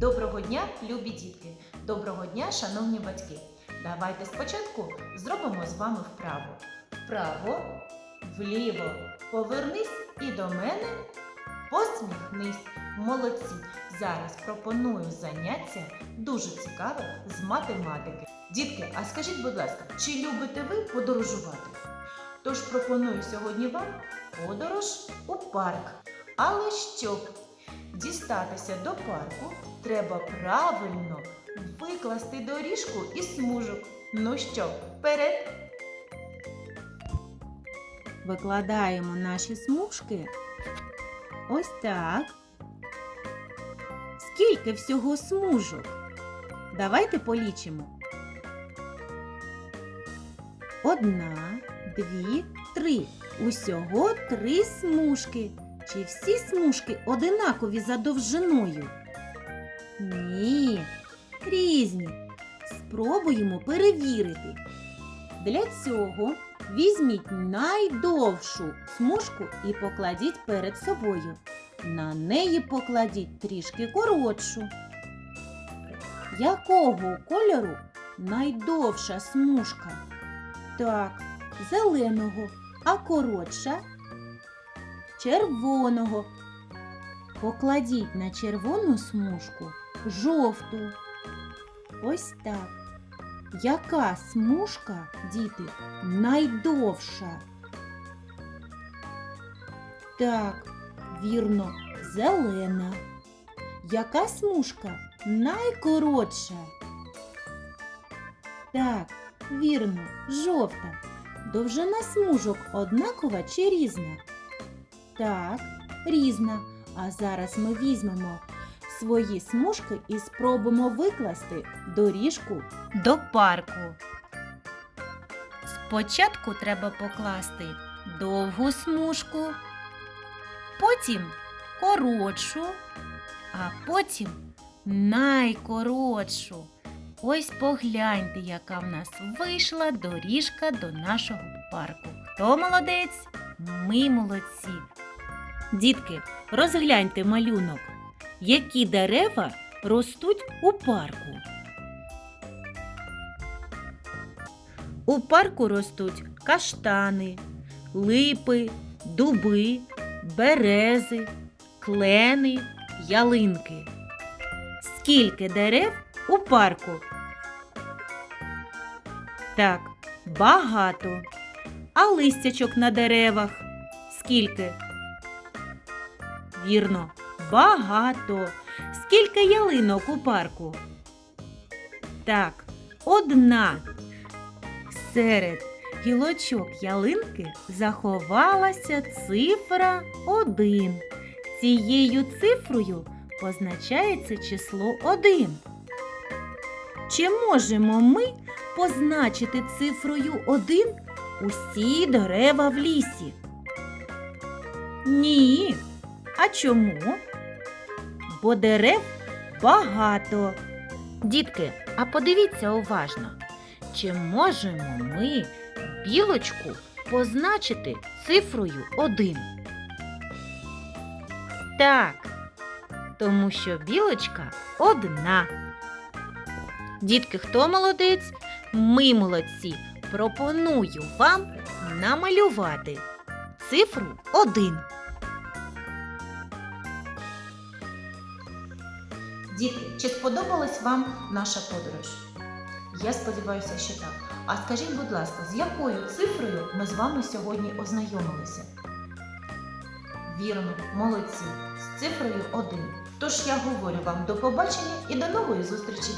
Доброго дня, любі дітки! Доброго дня, шановні батьки! Давайте спочатку зробимо з вами вправо. Вправо, вліво, повернись і до мене посміхнись. Молодці! Зараз пропоную заняття дуже цікаве з математики. Дітки, а скажіть, будь ласка, чи любите ви подорожувати? Тож пропоную сьогодні вам подорож у парк. Але щоб дістатися до парку, треба правильно викласти доріжку із смужок. Ну що, вперед! Викладаємо наші смужки. Ось так. Скільки всього смужок? Давайте полічимо. Одна, дві, три. Усього три смужки. Чи всі смужки одинакові за довжиною? Ні, різні. Спробуємо перевірити. Для цього візьміть найдовшу смужку і покладіть перед собою. На неї покладіть трішки коротшу. Якого кольору найдовша смужка? Так, зеленого, а коротша червоного. Покладіть на червону смужку жовту. Ось так. Яка смужка, діти, найдовша? Так, вірно, зелена. Яка смужка найкоротша? Так, вірно, жовта. Довжина смужок однакова чи різна? Так, різна. А зараз ми візьмемо свої смужки і спробуємо викласти доріжку до парку. Спочатку треба покласти довгу смужку, потім коротшу, а потім найкоротшу. Ось погляньте, яка в нас вийшла доріжка до нашого парку. Хто молодець? Ми молодці. Дітки, розгляньте малюнок. Які дерева ростуть у парку? У парку ростуть каштани, липи, дуби, берези, клени, ялинки. Скільки дерев у парку? Так, багато. А листячок на деревах скільки? Вірно, багато. Скільки ялинок у парку? Так, одна. Серед гілочок ялинки заховалася цифра 1. Цією цифрою позначається число 1. Чи можемо ми позначити цифрою 1 усі дерева в лісі? Ні. А чому? Бо дерев багато. Дітки, а подивіться уважно, чи можемо ми білочку позначити цифрою 1? Так, тому що білочка одна. Дітки, хто молодець? Ми молодці. Пропоную вам намалювати цифру 1. Діти, чи сподобалась вам наша подорож? Я сподіваюся, що так. А скажіть, будь ласка, з якою цифрою ми з вами сьогодні ознайомилися? Вірно, молодці, з цифрою 1. Тож я говорю вам до побачення і до нової зустрічі!